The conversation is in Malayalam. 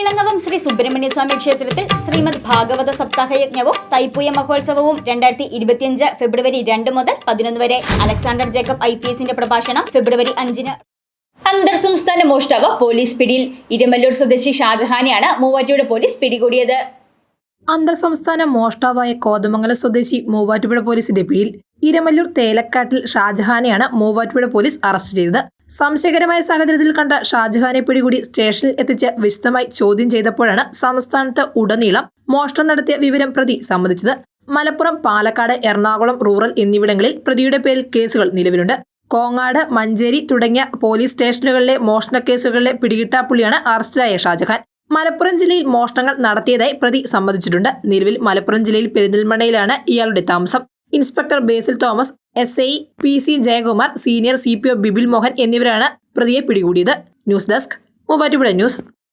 ഇളങ്ങവം ശ്രീ സുബ്രഹ്മണ്യ സ്വാമി ക്ഷേത്രത്തിൽ ശ്രീമദ് ഭാഗവത സപ്താഹ യജ്ഞവും തൈപ്പൂയ മഹോത്സവവും രണ്ടായിരത്തി ഇരുപത്തിയഞ്ച് ഫെബ്രുവരി രണ്ട് മുതൽ പതിനൊന്ന് വരെ. അലക്സാണ്ടർ ജേക്കബ് ഐ പി എസിന്റെ പ്രഭാഷണം ഫെബ്രുവരി അഞ്ചിന്. അന്തർ സംസ്ഥാന മോഷ്ടാവ് പോലീസ് പിടിയിൽ ഇരമല്ലൂർ സ്വദേശി ഷാജഹാനെയാണ് മൂവാറ്റുപുഴ പോലീസ് പിടികൂടിയത്. അന്തർ സംസ്ഥാന മോഷ്ടാവായ കോതമംഗലം സ്വദേശി മൂവാറ്റുപുഴ പോലീസിന്റെ പിടിയിൽ ഇരമല്ലൂർ തേലക്കാട്ടിൽ ഷാജഹാനെയാണ് മൂവാറ്റുപുഴ പോലീസ് അറസ്റ്റ് ചെയ്തത്. സംശയകരമായ സാഹചര്യത്തിൽ കണ്ട ഷാജഹാനെ പിടികൂടി സ്റ്റേഷനിൽ എത്തിച്ച് വിശദമായി ചോദ്യം ചെയ്തപ്പോഴാണ് സംസ്ഥാനത്ത് ഉടനീളം മോഷണം നടത്തിയ വിവരം പ്രതി സമ്മതിച്ചത്. മലപ്പുറം പാലക്കാട് എറണാകുളം റൂറൽ എന്നിവിടങ്ങളിൽ പ്രതിയുടെ പേരിൽ കേസുകൾ നിലവിലുണ്ട്. കോങ്ങാട് മഞ്ചേരി തുടങ്ങിയ പോലീസ് സ്റ്റേഷനുകളിലെ മോഷണ കേസുകളിലെ പിടികിട്ടാപ്പുള്ളിയാണ് അറസ്റ്റിലായ ഷാജഹാൻ. മലപ്പുറം ജില്ലയിൽ മോഷണങ്ങൾ നടത്തിയതായി പ്രതി സമ്മതിച്ചിട്ടുണ്ട്. നിലവിൽ മലപ്പുറം ജില്ലയിൽ പെരിന്തൽമണ്ണയിലാണ് ഇയാളുടെ താമസം. Inspector Basil Thomas S I P C Jayakumar senior C P O Bibil Mohan എന്നിവരാണ് പ്രതിയെ പിടികൂടിയത്. News desk Muvattupuzha news.